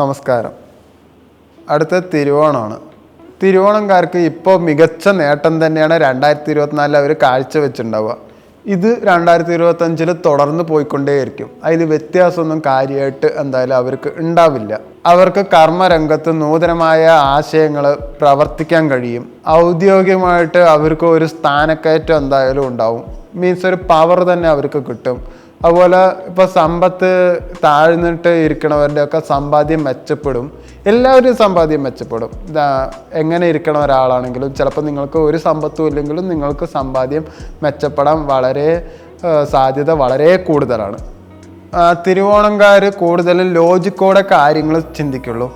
നമസ്കാരം. അടുത്ത തിരുവോണമാണ്. തിരുവോണംകാർക്ക് ഇപ്പോൾ മികച്ച നേട്ടം തന്നെയാണ് രണ്ടായിരത്തി ഇരുപത്തിനാലിൽ അവർ കാഴ്ചവെച്ചിട്ടുണ്ടാവുക ഇത് രണ്ടായിരത്തി ഇരുപത്തഞ്ചിൽ തുടർന്ന് പോയിക്കൊണ്ടേയിരിക്കും. അതിൽ വ്യത്യാസമൊന്നും കാര്യമായിട്ട് എന്തായാലും അവർക്ക് ഉണ്ടാവില്ല. അവർക്ക് കർമ്മരംഗത്ത് നൂതനമായ ആശയങ്ങൾ പ്രവർത്തിക്കാൻ കഴിയും. ഔദ്യോഗികമായിട്ട് അവർക്ക് ഒരു സ്ഥാനക്കയറ്റം എന്തായാലും ഉണ്ടാവും. മീൻസ് ഒരു പവർ തന്നെ അവർക്ക് കിട്ടും. അതുപോലെ ഇപ്പോൾ സമ്പത്ത് താഴ്ന്നിട്ട് ഇരിക്കണവരുടെ ഒക്കെ സമ്പാദ്യം മെച്ചപ്പെടും. എല്ലാവരും സമ്പാദ്യം മെച്ചപ്പെടും. എങ്ങനെ ഇരിക്കണ ഒരാളാണെങ്കിലും ചിലപ്പോൾ നിങ്ങൾക്ക് ഒരു സമ്പത്തും ഇല്ലെങ്കിലും നിങ്ങൾക്ക് സമ്പാദ്യം മെച്ചപ്പെടാൻ വളരെ സാധ്യത വളരെ കൂടുതലാണ്. തിരുവോണംകാർ കൂടുതലും ലോജിക്കോടെ കാര്യങ്ങൾ ചിന്തിക്കുള്ളൂ.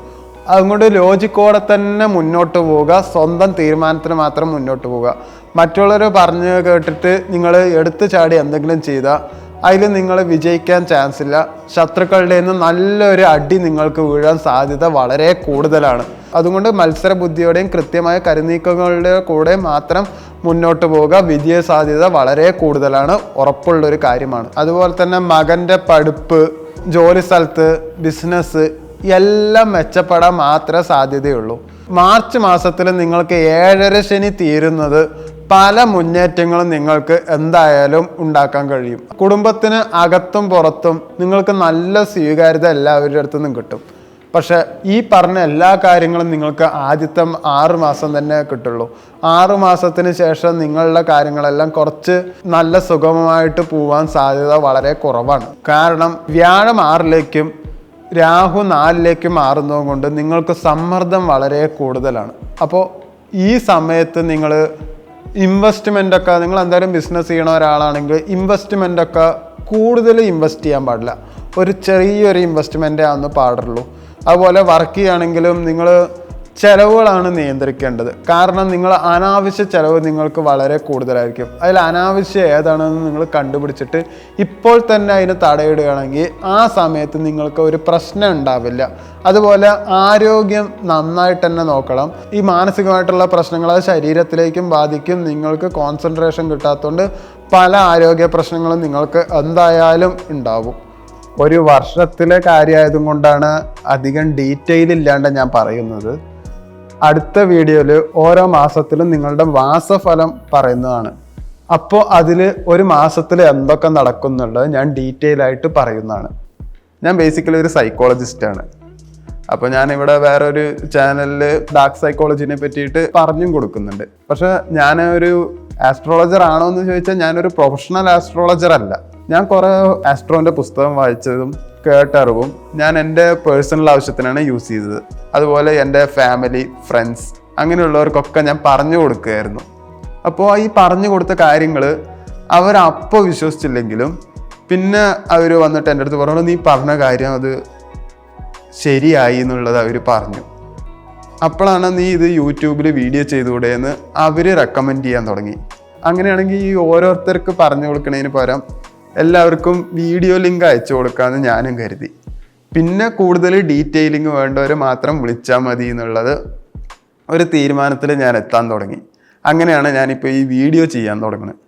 അതുകൊണ്ട് ലോജിക്കോടെ തന്നെ മുന്നോട്ട് പോവുക. സ്വന്തം തീരുമാനത്തിന് മാത്രം മുന്നോട്ട് പോവുക. മറ്റുള്ളവർ പറഞ്ഞ് കേട്ടിട്ട് നിങ്ങൾ എടുത്തു ചാടി എന്തെങ്കിലും ചെയ്താൽ അതിൽ നിങ്ങൾ വിജയിക്കാൻ ചാൻസ് ഇല്ല. ശത്രുക്കളുടെ നിന്ന് നല്ലൊരു അടി നിങ്ങൾക്ക് വീഴാൻ സാധ്യത വളരെ കൂടുതലാണ്. അതുകൊണ്ട് മത്സര ബുദ്ധിയോടെയും കൃത്യമായ കരുനീക്കങ്ങളുടെ കൂടെ മാത്രം മുന്നോട്ട് പോവുക വിജയ സാധ്യത വളരെ കൂടുതലാണ്. ഉറപ്പുള്ളൊരു കാര്യമാണ്. അതുപോലെ തന്നെ മകന്റെ പഠിപ്പ് ജോലി സ്ഥലത്ത് ബിസിനസ് എല്ലാം മെച്ചപ്പെടാൻ മാത്രമേ സാധ്യതയുള്ളൂ. മാർച്ച് മാസത്തിൽ നിങ്ങൾക്ക് ഏഴര ശനി തീരുന്നത് പല മുന്നേറ്റങ്ങളും നിങ്ങൾക്ക് എന്തായാലും ഉണ്ടാക്കാൻ കഴിയും. കുടുംബത്തിന് അകത്തും പുറത്തും നിങ്ങൾക്ക് നല്ല സ്വീകാര്യത എല്ലാവരുടെ അടുത്തു നിന്നും കിട്ടും. പക്ഷെ ഈ പറഞ്ഞ എല്ലാ കാര്യങ്ങളും നിങ്ങൾക്ക് ആദ്യത്തെ ആറ് മാസം തന്നെ കിട്ടുള്ളൂ. ആറ് മാസത്തിന് ശേഷം നിങ്ങളുടെ കാര്യങ്ങളെല്ലാം കുറച്ച് നല്ല സുഗമമായിട്ട് പോവാൻ സാധ്യത വളരെ കുറവാണ്. കാരണം വ്യാഴം ആറിലേക്കും രാഹു നാലിലേക്ക് മാറുന്നത് കൊണ്ട് നിങ്ങൾക്ക് സമ്മർദ്ദം വളരെ കൂടുതലാണ്. അപ്പോൾ ഈ സമയത്ത് നിങ്ങൾ ഇൻവെസ്റ്റ്മെന്റ് ഒക്കെ നിങ്ങൾ എന്തായാലും ബിസിനസ് ചെയ്യണ ഒരാളാണെങ്കിൽ ഇൻവെസ്റ്റ്മെന്റ് ഒക്കെ കൂടുതൽ ഇൻവെസ്റ്റ് ചെയ്യാൻ പാടില്ല. ഒരു ചെറിയൊരു ഇൻവെസ്റ്റ്മെന്റേ ആണെന്ന് പാടുള്ളൂ. അതുപോലെ വർക്ക് ചെയ്യുകയാണെങ്കിലും നിങ്ങൾ ചെലവുകളാണ് നിയന്ത്രിക്കേണ്ടത്. കാരണം നിങ്ങൾ അനാവശ്യ ചെലവ് നിങ്ങൾക്ക് വളരെ കൂടുതലായിരിക്കും. അതിൽ അനാവശ്യം ഏതാണെന്ന് നിങ്ങൾ കണ്ടുപിടിച്ചിട്ട് ഇപ്പോൾ തന്നെ അതിന് തടയിടുകയാണെങ്കിൽ ആ സമയത്ത് നിങ്ങൾക്ക് ഒരു പ്രശ്നം ഉണ്ടാവില്ല. അതുപോലെ ആരോഗ്യം നന്നായിട്ട് തന്നെ നോക്കണം. ഈ മാനസികമായിട്ടുള്ള പ്രശ്നങ്ങൾ അത് ശരീരത്തിലേക്കും ബാധിക്കും. നിങ്ങൾക്ക് കോൺസെൻട്രേഷൻ കിട്ടാത്തതുകൊണ്ട് പല ആരോഗ്യ പ്രശ്നങ്ങളും നിങ്ങൾക്ക് എന്തായാലും ഉണ്ടാവും. ഒരു വർഷത്തിലെ കാര്യമായതും കൊണ്ടാണ് അധികം ഡീറ്റെയിൽ ഇല്ലാണ്ട് ഞാൻ പറയുന്നത്. അടുത്ത വീഡിയോയിൽ ഓരോ മാസത്തിലും നിങ്ങളുടെ മാസഫലം പറയുന്നതാണ്. അപ്പോൾ അതിൽ ഒരു മാസത്തിൽ എന്തൊക്കെ നടക്കുന്നുള്ളത് ഞാൻ ഡീറ്റെയിൽ ആയിട്ട് പറയുന്നതാണ്. ഞാൻ ബേസിക്കലി ഒരു സൈക്കോളജിസ്റ്റാണ് അപ്പോൾ ഞാനിവിടെ ഇവിടെ വേറെ ഒരു ചാനലിൽ ഡാർക്ക് സൈക്കോളജിനെ പറ്റിയിട്ട് പറഞ്ഞും കൊടുക്കുന്നുണ്ട്. പക്ഷേ ഞാൻ ഒരു ആസ്ട്രോളജർ ആണോ എന്ന് ചോദിച്ചാൽ ഞാനൊരു പ്രൊഫഷണൽ ആസ്ട്രോളജർ അല്ല. ഞാൻ കുറേ ആസ്ട്രോന്റെ പുസ്തകം വായിച്ചതും കേട്ടറിവും ഞാൻ എന്റെ പേഴ്സണൽ ആവശ്യത്തിനാണ് യൂസ് ചെയ്തത്. അതുപോലെ എന്റെ ഫാമിലി ഫ്രണ്ട്സ് അങ്ങനെയുള്ളവർക്കൊക്കെ ഞാൻ പറഞ്ഞു കൊടുക്കുകയായിരുന്നു. അപ്പോൾ ഈ പറഞ്ഞു കൊടുത്ത കാര്യങ്ങൾ അവരപ്പോൾ വിശ്വസിച്ചില്ലെങ്കിലും പിന്നെ അവർ വന്നിട്ട് എന്റെ അടുത്ത് പറഞ്ഞു നീ പറഞ്ഞ കാര്യം അത് ശരിയായി എന്നുള്ളത് അവർ പറഞ്ഞു. അപ്പോഴാണ് നീ ഇത് യൂട്യൂബിൽ വീഡിയോ ചെയ്തുകൂടെ എന്ന് അവർ റെക്കമെൻഡ് ചെയ്യാൻ തുടങ്ങി. അങ്ങനെയാണെങ്കിൽ ഈ ഓരോരുത്തർക്ക് പറഞ്ഞു കൊടുക്കുന്നതിന് പകരം എല്ലാവർക്കും വീഡിയോ ലിങ്ക് അയച്ചു കൊടുക്കാമെന്ന് ഞാനും കരുതി. പിന്നെ കൂടുതൽ ഡീറ്റെയിലിംഗ് വേണ്ടവർ മാത്രം വിളിച്ചാൽ മതി എന്നുള്ളത് ഒരു തീരുമാനത്തിൽ ഞാൻ എത്താൻ തുടങ്ങി. അങ്ങനെയാണ് ഞാനിപ്പോൾ ഈ വീഡിയോ ചെയ്യാൻ തുടങ്ങുന്നത്.